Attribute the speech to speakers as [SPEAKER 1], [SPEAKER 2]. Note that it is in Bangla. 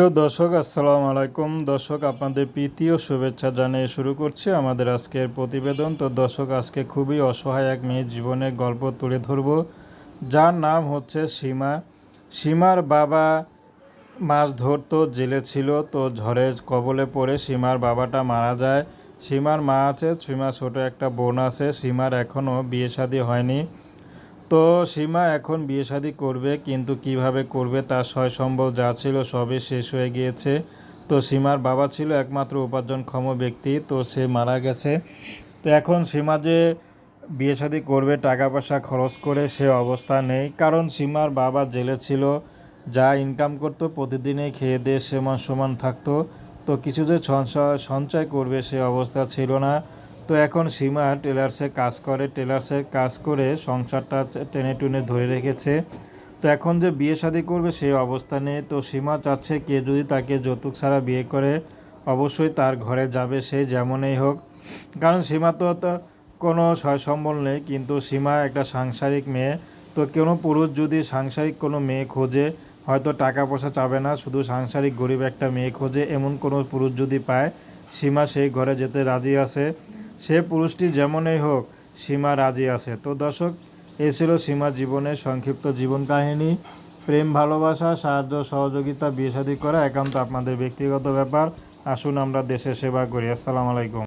[SPEAKER 1] প্রিয় দর্শক, আসসালামু আলাইকুম। দর্শক, আপনাদের প্রীতি ও শুভেচ্ছা জানিয়ে শুরু করছি আমাদের আজকের প্রতিবেদন। তো দর্শক, আজকে খুবই অসহায় এক মেয়ের জীবনের গল্প তুলে ধরব। যার নাম হচ্ছে সীমা। সীমার বাবা মাছ ধরতো জেলে ছিল, তো ঝড়ের কবলে পড়ে সীমার বাবাটা মারা যায়। সীমার মা আছে, সীমার ছোট একটা বোন আছে, সীমার এখনও বিয়ে শাদী হয়নি। তো সীমা এখন বিয়ে শাদী করবে, কিন্তু কীভাবে করবে তার সয় সম্বল যা ছিল সবই শেষ হয়ে গিয়েছে। তো সীমার বাবা ছিল একমাত্র উপার্জনক্ষম ব্যক্তি, তো সে মারা গেছে। তো এখন সীমা যে বিয়ে শাদী করবে টাকা পয়সা খরচ করে সে অবস্থা নেই। কারণ সীমার বাবা জেলে ছিল, যা ইনকাম করতো প্রতিদিনই খেয়ে দিয়ে সমান সমান থাকতো। তো কিছু যে সঞ্চয় সঞ্চয় করবে সে অবস্থা ছিল না। তো এখন সীমা টেলার্সে কাজ করে, টেলার্সে কাজ করে সংসারটা টেনে টুনে ধরে রেখেছে। তো এখন যে বিয়ে শাদী করবে সেই অবস্থা নেই। তো সীমা চাচ্ছে কে যদি তাকে যৌতুক ছাড়া বিয়ে করে, অবশ্যই তার ঘরে যাবে সে যেমনই হোক। কারণ সীমা তো তো কোনো সয় সম্বল নেই, কিন্তু সীমা একটা সাংসারিক মেয়ে। তো কোনো পুরুষ যদি সাংসারিক কোনো মেয়ে খোঁজে, হয়তো টাকা পয়সা চাবে না, শুধু সাংসারিক গরিব একটা মেয়ে খোঁজে, এমন কোনো পুরুষ যদি পায়, সীমা সেই ঘরে যেতে রাজি আছে। সে পুরুষটি যেমনই হোক সীমা রাজি আছে। তো দর্শক, এ ছিল সীমা জীবনের সংক্ষিপ্ত জীবন কাহিনী। প্রেম, ভালোবাসা, সাহায্য, সহযোগিতা, বিয়ে করা একান্ত আপনাদের ব্যক্তিগত ব্যাপার। আসুন আমরা দেশের সেবা করি। আসসালামু আলাইকুম।